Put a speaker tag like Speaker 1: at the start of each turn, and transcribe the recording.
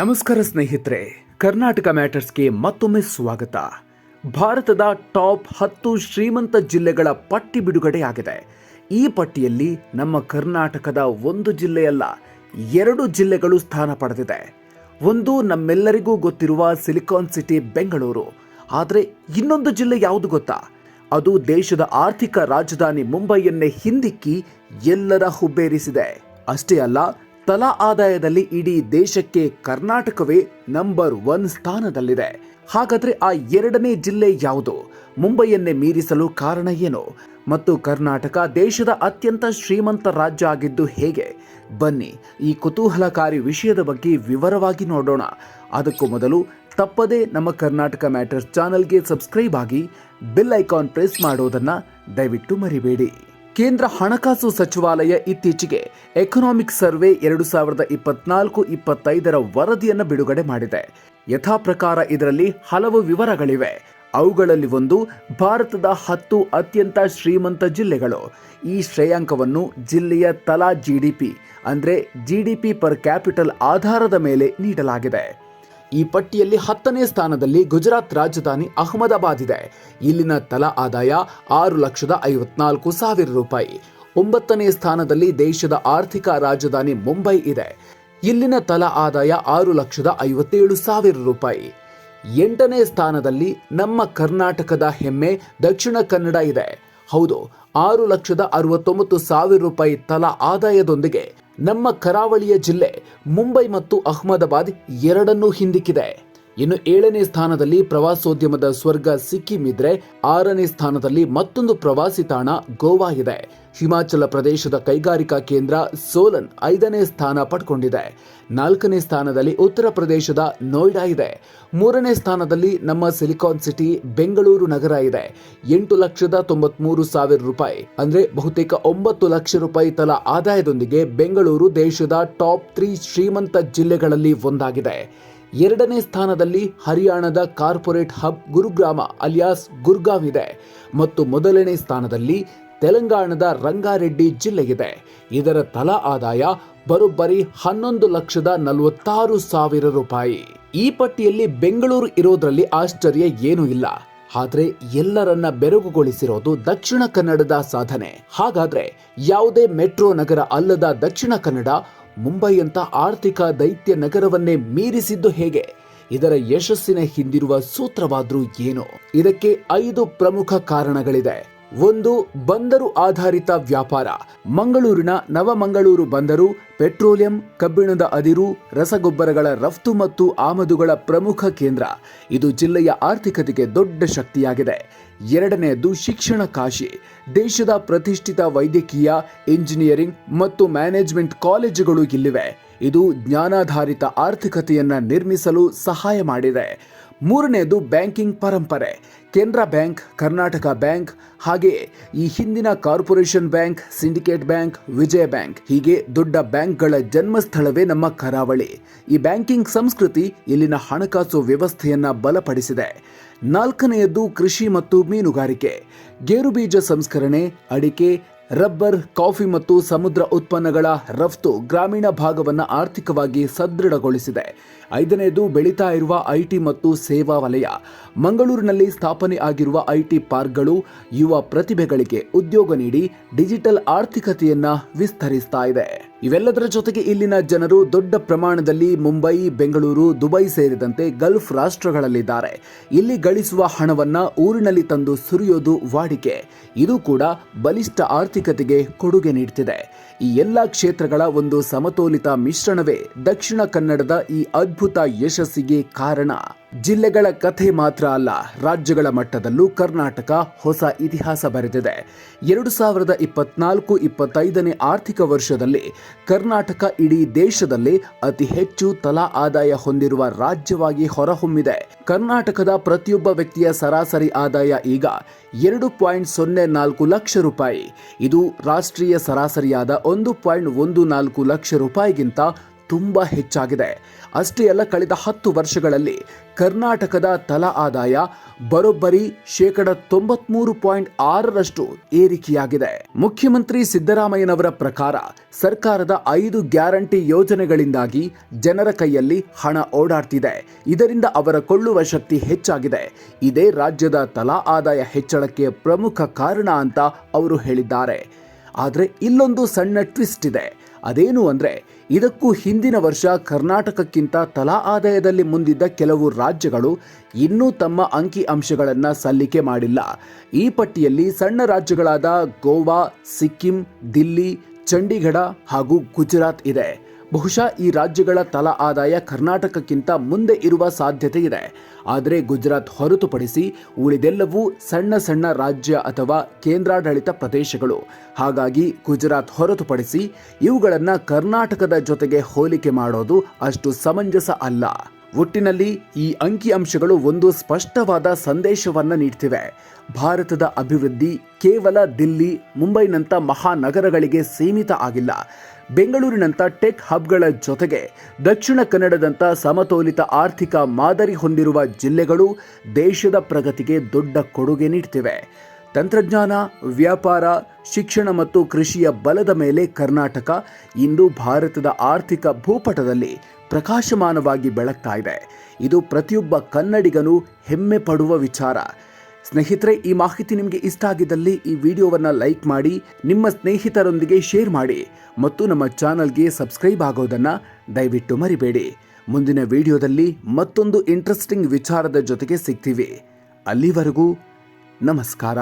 Speaker 1: ನಮಸ್ಕಾರ ಸ್ನೇಹಿತರೆ, ಕರ್ನಾಟಕ ಮ್ಯಾಟರ್ಸ್ಗೆ ಮತ್ತೊಮ್ಮೆ ಸ್ವಾಗತ. ಭಾರತದ ಟಾಪ್ ಹತ್ತು ಶ್ರೀಮಂತ ಜಿಲ್ಲೆಗಳ ಪಟ್ಟಿ ಬಿಡುಗಡೆಯಾಗಿದೆ. ಈ ಪಟ್ಟಿಯಲ್ಲಿ ನಮ್ಮ ಕರ್ನಾಟಕದ ಒಂದು ಜಿಲ್ಲೆಯಲ್ಲ, ಎರಡು ಜಿಲ್ಲೆಗಳು ಸ್ಥಾನ ಪಡೆದಿದೆ. ಒಂದು ನಮ್ಮೆಲ್ಲರಿಗೂ ಗೊತ್ತಿರುವ ಸಿಲಿಕಾನ್ ಸಿಟಿ, ಬೆಂಗಳೂರು. ಆದರೆ ಇನ್ನೊಂದು ಜಿಲ್ಲೆ ಯಾವುದು ಗೊತ್ತಾ? ಅದು ದೇಶದ ಆರ್ಥಿಕ ರಾಜಧಾನಿ ಮುಂಬೈಯನ್ನೇ ಹಿಂದಿಕ್ಕಿ ಎಲ್ಲರ ಹುಬ್ಬೇರಿಸಿದೆ. ಅಷ್ಟೇ ಅಲ್ಲ ತಲಾ ಆದಾಯದಲ್ಲಿ ಇಡೀ ದೇಶಕ್ಕೆ ಕರ್ನಾಟಕವೇ ನಂಬರ್ ಒನ್ ಸ್ಥಾನದಲ್ಲಿದೆ. ಹಾಗಾದ್ರೆ ಆ ಎರಡನೇ ಜಿಲ್ಲೆ ಯಾವುದು? ಮುಂಬೈಯನ್ನೇ ಮೀರಿಸಲು ಕಾರಣ ಏನು? ಮತ್ತು ಕರ್ನಾಟಕ ದೇಶದ ಅತ್ಯಂತ ಶ್ರೀಮಂತ ರಾಜ್ಯ ಆಗಿದ್ದು ಹೇಗೆ? ಬನ್ನಿ, ಈ ಕುತೂಹಲಕಾರಿ ವಿಷಯದ ಬಗ್ಗೆ ವಿವರವಾಗಿ ನೋಡೋಣ. ಅದಕ್ಕೂ ಮೊದಲು ತಪ್ಪದೇ ನಮ್ಮ ಕರ್ನಾಟಕ ಮ್ಯಾಟರ್ಸ್ ಚಾನಲ್ಗೆ ಸಬ್ಸ್ಕ್ರೈಬ್ ಆಗಿ ಬೆಲ್ ಐಕಾನ್ ಪ್ರೆಸ್ ಮಾಡೋದನ್ನು ದಯವಿಟ್ಟು ಮರಿಬೇಡಿ. ಕೇಂದ್ರ ಹಣಕಾಸು ಸಚಿವಾಲಯ ಇತ್ತೀಚೆಗೆ ಎಕನಾಮಿಕ್ ಸರ್ವೆ ಎರಡು ಸಾವಿರದ ಇಪ್ಪತ್ನಾಲ್ಕು ಇಪ್ಪತ್ತೈದರ ವರದಿಯನ್ನು ಬಿಡುಗಡೆ ಮಾಡಿದೆ. ಯಥಾ ಪ್ರಕಾರ ಇದರಲ್ಲಿ ಹಲವು ವಿವರಗಳಿವೆ. ಅವುಗಳಲ್ಲಿ ಒಂದು, ಭಾರತದ ಹತ್ತು ಅತ್ಯಂತ ಶ್ರೀಮಂತ ಜಿಲ್ಲೆಗಳು. ಈ ಶ್ರೇಯಾಂಕವನ್ನು ಜಿಲ್ಲೆಯ ತಲಾ ಜಿಡಿಪಿ ಅಂದರೆ ಜಿಡಿಪಿ ಪರ್ ಕ್ಯಾಪಿಟಲ್ ಆಧಾರದ ಮೇಲೆ ನೀಡಲಾಗಿದೆ. ಈ ಪಟ್ಟಿಯಲ್ಲಿ ಹತ್ತನೇ ಸ್ಥಾನದಲ್ಲಿ ಗುಜರಾತ್ ರಾಜಧಾನಿ ಅಹಮದಾಬಾದ್ ಇದೆ. ಇಲ್ಲಿನ ತಲಾ ಆದಾಯ ಆರು ಲಕ್ಷದ ಐವತ್ನಾಲ್ಕು ಸಾವಿರ ರೂಪಾಯಿ. ಒಂಬತ್ತನೇ ಸ್ಥಾನದಲ್ಲಿ ದೇಶದ ಆರ್ಥಿಕ ರಾಜಧಾನಿ ಮುಂಬೈ ಇದೆ. ಇಲ್ಲಿನ ತಲಾ ಆದಾಯ ಆರು ಲಕ್ಷದ ಐವತ್ತೇಳು ಸಾವಿರ ರೂಪಾಯಿ. ಎಂಟನೇ ಸ್ಥಾನದಲ್ಲಿ ನಮ್ಮ ಕರ್ನಾಟಕದ ಹೆಮ್ಮೆ ದಕ್ಷಿಣ ಕನ್ನಡ ಇದೆ. ಹೌದು, ಆರು ಲಕ್ಷದ ಅರವತ್ತೊಂಬತ್ತು ಸಾವಿರ ರೂಪಾಯಿ ತಲಾ ಆದಾಯದೊಂದಿಗೆ ನಮ್ಮ ಕರಾವಳಿಯ ಜಿಲ್ಲೆ ಮುಂಬೈ ಮತ್ತು ಅಹಮದಾಬಾದ್ ಎರಡನ್ನೂ ಹಿಂದಿಕ್ಕಿದೆ. ಇನ್ನು ಏಳನೇ ಸ್ಥಾನದಲ್ಲಿ ಪ್ರವಾಸೋದ್ಯಮದ ಸ್ವರ್ಗ ಸಿಕ್ಕಿಂ ಇದ್ರೆ ಆರನೇ ಸ್ಥಾನದಲ್ಲಿ ಮತ್ತೊಂದು ಪ್ರವಾಸಿ ತಾಣ ಗೋವಾ ಇದೆ. ಹಿಮಾಚಲ ಪ್ರದೇಶದ ಕೈಗಾರಿಕಾ ಕೇಂದ್ರ ಸೋಲನ್ ಐದನೇ ಸ್ಥಾನ ಪಡ್ಕೊಂಡಿದೆ. ನಾಲ್ಕನೇ ಸ್ಥಾನದಲ್ಲಿ ಉತ್ತರ ಪ್ರದೇಶದ ನೋಯ್ಡಾ ಇದೆ. ಮೂರನೇ ಸ್ಥಾನದಲ್ಲಿ ನಮ್ಮ ಸಿಲಿಕಾನ್ ಸಿಟಿ ಬೆಂಗಳೂರು ನಗರ ಇದೆ. ಎಂಟು ಲಕ್ಷದ ತೊಂಬತ್ಮೂರು ಸಾವಿರ ರೂಪಾಯಿ ಅಂದ್ರೆ ಬಹುತೇಕ ಒಂಬತ್ತು ಲಕ್ಷ ರೂಪಾಯಿ ತಲ ಆದಾಯದೊಂದಿಗೆ ಬೆಂಗಳೂರು ದೇಶದ ಟಾಪ್ ತ್ರೀ ಶ್ರೀಮಂತ ಜಿಲ್ಲೆಗಳಲ್ಲಿ ಒಂದಾಗಿದೆ. ಎರಡನೇ ಸ್ಥಾನದಲ್ಲಿ ಹರಿಯಾಣದ corporate hub Gurugram alias Gurgaon ಇದೆ ಮತ್ತು ಮೊದಲನೇ ಸ್ಥಾನದಲ್ಲಿ ತೆಲಂಗಾಣದ ರಂಗಾರೆಡ್ಡಿ ಜಿಲ್ಲೆ ಇದೆ ಇದರ ತಲಾ ಆದಾಯ ಬರೋಬ್ಬರಿ ಹನ್ನೊಂದು ಲಕ್ಷದ ನಲವತ್ತಾರು ಸಾವಿರ ರೂಪಾಯಿ. ಈ ಪಟ್ಟಿಯಲ್ಲಿ ಬೆಂಗಳೂರು ಇರೋದ್ರಲ್ಲಿ ಆಶ್ಚರ್ಯ ಏನೂ ಇಲ್ಲ. ಆದ್ರೆ ಎಲ್ಲರನ್ನ ಬೆರಗುಗೊಳಿಸಿರೋದು ದಕ್ಷಿಣ ಕನ್ನಡದ ಸಾಧನೆ. ಹಾಗಾದ್ರೆ ಯಾವುದೇ ಮೆಟ್ರೋ ನಗರ ಅಲ್ಲದ ದಕ್ಷಿಣ ಕನ್ನಡ ಮುಂಬೈಯಂತ ಆರ್ಥಿಕ ದೈತ್ಯ ನಗರವನ್ನೇ ಮೀರಿಸಿದ್ದು ಹೇಗೆ? ಇದರ ಯಶಸ್ಸಿನ ಹಿಂದಿರುವ ಸೂತ್ರವಾದ್ರೂ ಏನು? ಇದಕ್ಕೆ ಐದು ಪ್ರಮುಖ ಕಾರಣಗಳಿದೆ. ಒಂದು, ಬಂದರು ಆಧಾರಿತ ವ್ಯಾಪಾರ. ಮಂಗಳೂರಿನ ನವಮಂಗಳೂರು ಬಂದರು, ಪೆಟ್ರೋಲಿಯಂ, ಕಬ್ಬಿಣದ ಅದಿರು, ರಸಗೊಬ್ಬರಗಳ ರಫ್ತು ಮತ್ತು ಆಮದುಗಳ ಪ್ರಮುಖ ಕೇಂದ್ರ. ಇದು ಜಿಲ್ಲೆಯ ಆರ್ಥಿಕತೆಗೆ ದೊಡ್ಡ ಶಕ್ತಿಯಾಗಿದೆ. ಎರಡನೆಯದು ಶಿಕ್ಷಣ ಕಾಶಿ. ದೇಶದ ಪ್ರತಿಷ್ಠಿತ ವೈದ್ಯಕೀಯ, ಇಂಜಿನಿಯರಿಂಗ್ ಮತ್ತು ಮ್ಯಾನೇಜ್ಮೆಂಟ್ ಕಾಲೇಜುಗಳು ಇಲ್ಲಿವೆ. ಇದು ಜ್ಞಾನಾಧಾರಿತ ಆರ್ಥಿಕತೆಯನ್ನು ನಿರ್ಮಿಸಲು ಸಹಾಯ ಮಾಡಿದೆ. ಮೂರನೆಯದು ಬ್ಯಾಂಕಿಂಗ್ ಪರಂಪರೆ. ಕೆನರಾ ಬ್ಯಾಂಕ್, ಕರ್ನಾಟಕ ಬ್ಯಾಂಕ್ ಹಾಗೆಯೇ ಈ ಹಿಂದಿನ corporation bank, syndicate bank, Vijaya bank, ಹೀಗೆ ದೊಡ್ಡ ಬ್ಯಾಂಕ್ಗಳ ಜನ್ಮಸ್ಥಳವೇ ನಮ್ಮ ಕರಾವಳಿ. ಈ ಬ್ಯಾಂಕಿಂಗ್ ಸಂಸ್ಕೃತಿ ಇಲ್ಲಿನ ಹಣಕಾಸು ವ್ಯವಸ್ಥೆಯನ್ನು ಬಲಪಡಿಸಿದೆ. ನಾಲ್ಕನೆಯದ್ದು ಕೃಷಿ ಮತ್ತು ಮೀನುಗಾರಿಕೆ. ಗೇರು ಬೀಜ ಸಂಸ್ಕರಣೆ, ಅಡಿಕೆ, ರಬ್ಬರ್, ಕಾಫಿ ಮತ್ತು ಸಮುದ್ರ ಉತ್ಪನ್ನಗಳ ರಫ್ತು ಗ್ರಾಮೀಣ ಭಾಗವನ್ನು ಆರ್ಥಿಕವಾಗಿ ಸದೃಢಗೊಳಿಸಿದೆ. ಐದನೆಯದು ಬೆಳೀತಾ ಇರುವ ಐಟಿ ಮತ್ತು ಸೇವಾ ವಲಯ. ಮಂಗಳೂರಿನಲ್ಲಿ ಸ್ಥಾಪನೆ ಆಗಿರುವ ಐಟಿ ಪಾರ್ಕ್ಗಳು ಯುವ ಪ್ರತಿಭೆಗಳಿಗೆ ಉದ್ಯೋಗ ನೀಡಿ ಡಿಜಿಟಲ್ ಆರ್ಥಿಕತೆಯನ್ನು ವಿಸ್ತರಿಸ್ತಾ ಇದೆ. ಇವೆಲ್ಲದರ ಜೊತೆಗೆ ಇಲ್ಲಿನ ಜನರು ದೊಡ್ಡ ಪ್ರಮಾಣದಲ್ಲಿ ಮುಂಬೈ, ಬೆಂಗಳೂರು, ದುಬೈ ಸೇರಿದಂತೆ ಗಲ್ಫ್ ರಾಷ್ಟ್ರಗಳಲ್ಲಿದ್ದಾರೆ. ಇಲ್ಲಿ ಗಳಿಸುವ ಹಣವನ್ನ ಊರಿನಲ್ಲಿ ತಂದು ಸುರಿಯೋದು ವಾಡಿಕೆ. ಇದು ಕೂಡ ಬಲಿಷ್ಠ ಆರ್ಥಿಕತೆಗೆ ಕೊಡುಗೆ ನೀಡುತ್ತಿದೆ ಈ ಎಲ್ಲ ಕ್ಷೇತ್ರಗಳ ಒಂದು ಸಮತೋಲಿತ ಮಿಶ್ರಣವೇ ದಕ್ಷಿಣ ಕನ್ನಡದ ಈ ಅದ್ಭುತ ಯಶಸ್ಸಿಗೆ ಕಾರಣ. ಜಿಲ್ಲೆಗಳ ಕಥೆ ಮಾತ್ರ ಅಲ್ಲ, ರಾಜ್ಯಗಳ ಮಟ್ಟದಲ್ಲೂ ಕರ್ನಾಟಕ ಹೊಸ ಇತಿಹಾಸ ಬರೆದಿದೆ. ಎರಡು ಸಾವಿರದ ಇಪ್ಪತ್ನಾಲ್ಕು ಇಪ್ಪತ್ತೈದನೇ ಆರ್ಥಿಕ ವರ್ಷದಲ್ಲಿ ಕರ್ನಾಟಕ ಇಡೀ ದೇಶದಲ್ಲಿ ಅತಿ ಹೆಚ್ಚು ತಲಾ ಆದಾಯ ಹೊಂದಿರುವ ರಾಜ್ಯವಾಗಿ ಹೊರಹೊಮ್ಮಿದೆ. ಕರ್ನಾಟಕದ ಪ್ರತಿಯೊಬ್ಬ ವ್ಯಕ್ತಿಯ ಸರಾಸರಿ ಆದಾಯ ಈಗ ಎರಡು ಪಾಯಿಂಟ್ ಸೊನ್ನೆ ನಾಲ್ಕು ಲಕ್ಷ ರೂಪಾಯಿ. ಇದು ರಾಷ್ಟ್ರೀಯ ಸರಾಸರಿಯಾದ ಒಂದು ಪಾಯಿಂಟ್ ಒಂದು ನಾಲ್ಕು ಲಕ್ಷ ರೂಪಾಯಿಗಿಂತ ತುಂಬ ಹೆಚ್ಚಾಗಿದೆ. ಅಷ್ಟೇ ಅಲ್ಲ, ಕಳೆದ ಹತ್ತು ವರ್ಷಗಳಲ್ಲಿ ಕರ್ನಾಟಕದ ತಲಾ ಆದಾಯ ಬರೋಬ್ಬರಿ ಶೇಕಡ ತೊಂಬತ್ಮೂರು ಪಾಯಿಂಟ್ ಆರರಷ್ಟು ಏರಿಕೆಯಾಗಿದೆ. ಮುಖ್ಯಮಂತ್ರಿ ಸಿದ್ದರಾಮಯ್ಯನವರ ಪ್ರಕಾರ ಸರ್ಕಾರದ ಐದು ಗ್ಯಾರಂಟಿ ಯೋಜನೆಗಳಿಂದಾಗಿ ಜನರ ಕೈಯಲ್ಲಿ ಹಣ ಓಡಾಡ್ತಿದೆ. ಇದರಿಂದ ಅವರ ಕೊಳ್ಳುವ ಶಕ್ತಿ ಹೆಚ್ಚಾಗಿದೆ. ಇದೇ ರಾಜ್ಯದ ತಲಾ ಆದಾಯ ಹೆಚ್ಚಳಕ್ಕೆ ಪ್ರಮುಖ ಕಾರಣ ಅಂತ ಅವರು ಹೇಳಿದ್ದಾರೆ. ಆದರೆ ಇಲ್ಲೊಂದು ಸಣ್ಣ ಟ್ವಿಸ್ಟ್ ಇದೆ. ಅದೇನು ಅಂದರೆ, ಇದಕ್ಕೂ ಹಿಂದಿನ ವರ್ಷ ಕರ್ನಾಟಕಕ್ಕಿಂತ ತಲಾ ಆದಾಯದಲ್ಲಿ ಮುಂದಿದ್ದ ಕೆಲವು ರಾಜ್ಯಗಳು ಇನ್ನೂ ತಮ್ಮ ಅಂಕಿ ಅಂಶಗಳನ್ನು ಸಲ್ಲಿಕೆ ಮಾಡಿಲ್ಲ. ಈ ಪಟ್ಟಿಯಲ್ಲಿ ಸಣ್ಣ ರಾಜ್ಯಗಳಾದ ಗೋವಾ, ಸಿಕ್ಕಿಂ, ದಿಲ್ಲಿ, ಚಂಡೀಗಢ ಹಾಗೂ ಗುಜರಾತ್ ಇದೆ. ಬಹುಶಃ ಈ ರಾಜ್ಯಗಳ ತಲಾ ಆದಾಯ ಕರ್ನಾಟಕಕ್ಕಿಂತ ಮುಂದೆ ಇರುವ ಸಾಧ್ಯತೆ ಇದೆ ಆದರೆ ಗುಜರಾತ್ ಹೊರತುಪಡಿಸಿ ಉಳಿದೆಲ್ಲವೂ ಸಣ್ಣ ಸಣ್ಣ ರಾಜ್ಯ ಅಥವಾ ಕೇಂದ್ರಾಡಳಿತ ಪ್ರದೇಶಗಳು. ಹಾಗಾಗಿ ಗುಜರಾತ್ ಹೊರತುಪಡಿಸಿ ಇವುಗಳನ್ನು ಕರ್ನಾಟಕದ ಜೊತೆಗೆ ಹೋಲಿಕೆ ಮಾಡೋದು ಅಷ್ಟು ಸಮಂಜಸ ಅಲ್ಲ. ಒಟ್ಟಿನಲ್ಲಿ ಈ ಅಂಕಿಅಂಶಗಳು ಒಂದು ಸ್ಪಷ್ಟವಾದ ಸಂದೇಶವನ್ನ ನೀಡ್ತಿವೆ. ಭಾರತದ ಅಭಿವೃದ್ಧಿ ಕೇವಲ ದಿಲ್ಲಿ ಮುಂಬೈನಂಥ ಮಹಾನಗರಗಳಿಗೆ ಸೀಮಿತ ಆಗಿಲ್ಲ. ಬೆಂಗಳೂರಿನಂಥ ಟೆಕ್ ಹಬ್ಗಳ ಜೊತೆಗೆ ದಕ್ಷಿಣ ಕನ್ನಡದಂಥ ಸಮತೋಲಿತ ಆರ್ಥಿಕ ಮಾದರಿ ಹೊಂದಿರುವ ಜಿಲ್ಲೆಗಳು ದೇಶದ ಪ್ರಗತಿಗೆ ದೊಡ್ಡ ಕೊಡುಗೆ ನೀಡ್ತಿವೆ. ತಂತ್ರಜ್ಞಾನ, ವ್ಯಾಪಾರ, ಶಿಕ್ಷಣ ಮತ್ತು ಕೃಷಿಯ ಬಲದ ಮೇಲೆ ಕರ್ನಾಟಕ ಇಂದು ಭಾರತದ ಆರ್ಥಿಕ ಭೂಪಟದಲ್ಲಿ ಪ್ರಕಾಶಮಾನವಾಗಿ ಬೆಳಗ್ತಾ ಇದೆ. ಇದು ಪ್ರತಿಯೊಬ್ಬ ಕನ್ನಡಿಗನು ಹೆಮ್ಮೆ ಪಡುವ ವಿಚಾರ. ಸ್ನೇಹಿತರೆ, ಈ ಮಾಹಿತಿ ನಿಮಗೆ ಇಷ್ಟ ಆಗಿದ್ದಲ್ಲಿ ಈ ವಿಡಿಯೋವನ್ನು ಲೈಕ್ ಮಾಡಿ, ನಿಮ್ಮ ಸ್ನೇಹಿತರೊಂದಿಗೆ ಶೇರ್ ಮಾಡಿ ಮತ್ತು ನಮ್ಮ ಚಾನಲ್ಗೆ ಸಬ್ಸ್ಕ್ರೈಬ್ ಆಗೋದನ್ನು ದಯವಿಟ್ಟು ಮರಿಬೇಡಿ. ಮುಂದಿನ ವಿಡಿಯೋದಲ್ಲಿ ಮತ್ತೊಂದು ಇಂಟ್ರೆಸ್ಟಿಂಗ್ ವಿಚಾರದ ಜೊತೆಗೆ ಸಿಗ್ತೀವಿ. ಅಲ್ಲಿವರೆಗೂ ನಮಸ್ಕಾರ.